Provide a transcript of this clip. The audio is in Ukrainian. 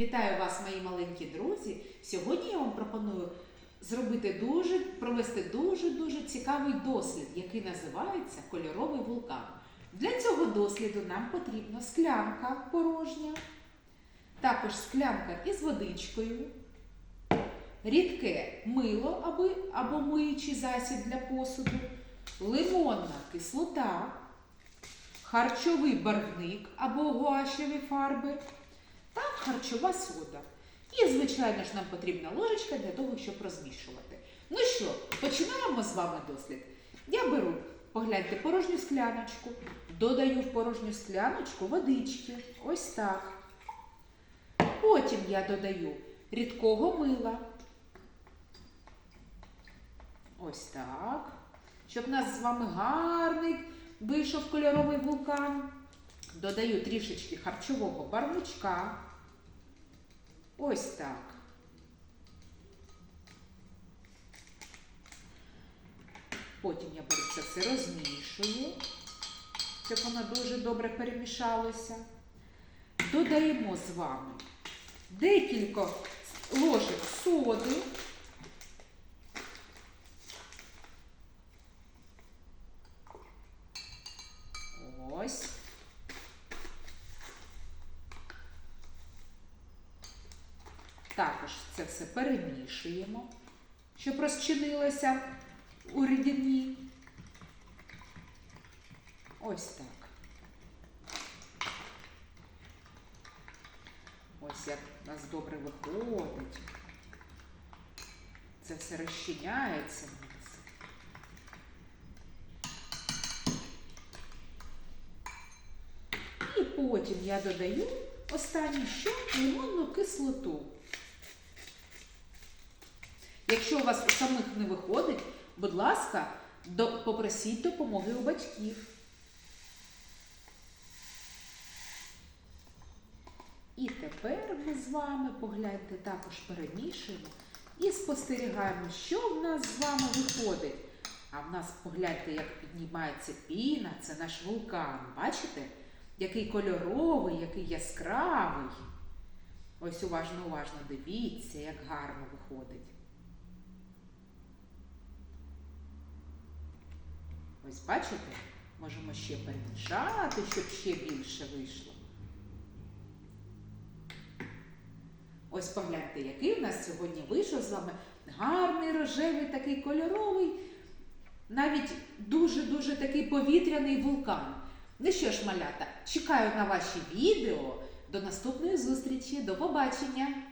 Вітаю вас, мої маленькі друзі. Сьогодні я вам пропоную зробити дуже, провести дуже-дуже цікавий дослід, який називається кольоровий вулкан. Для цього досліду нам потрібна склянка порожня, також склянка із водичкою, рідке мило або, або миючий засіб для посуду, лимонна кислота, харчовий барвник або гуашеві фарби та харчова сода. І, звичайно ж, нам потрібна ложечка для того, щоб розмішувати. Ну що, починаємо з вами дослід. Я беру, погляньте, порожню скляночку, додаю в порожню скляночку водички. Ось так. Потім я додаю рідкого мила. Ось так. Щоб у нас з вами гарний вийшов кольоровий вулкан. Додаю трішечки харчового барвничка. Ось так. Потім я беру це все розмішую, щоб воно дуже добре перемішалося. Додаємо з вами декілька ложок соди. Ось. Також це все перемішуємо, щоб розчинилося у рідині. Ось так. Ось як у нас добре виходить. Це все розчиняється. І потім я додаю останнє що лимонну кислоту. Якщо у вас у самих не виходить, будь ласка, попросіть допомоги у батьків. І тепер ми з вами, погляньте, також перемішуємо і спостерігаємо, що в нас з вами виходить. А в нас, погляньте, як піднімається піна, це наш вулкан. Бачите? Який кольоровий, який яскравий. Ось уважно, уважно дивіться, як гарно виходить. Ось бачите? Можемо ще перемішати, щоб ще більше вийшло. Ось погляньте, який у нас сьогодні вийшов з вами гарний рожевий такий кольоровий, навіть дуже-дуже такий повітряний вулкан. Ну що ж, малята, чекаю на ваші відео. До наступної зустрічі. До побачення!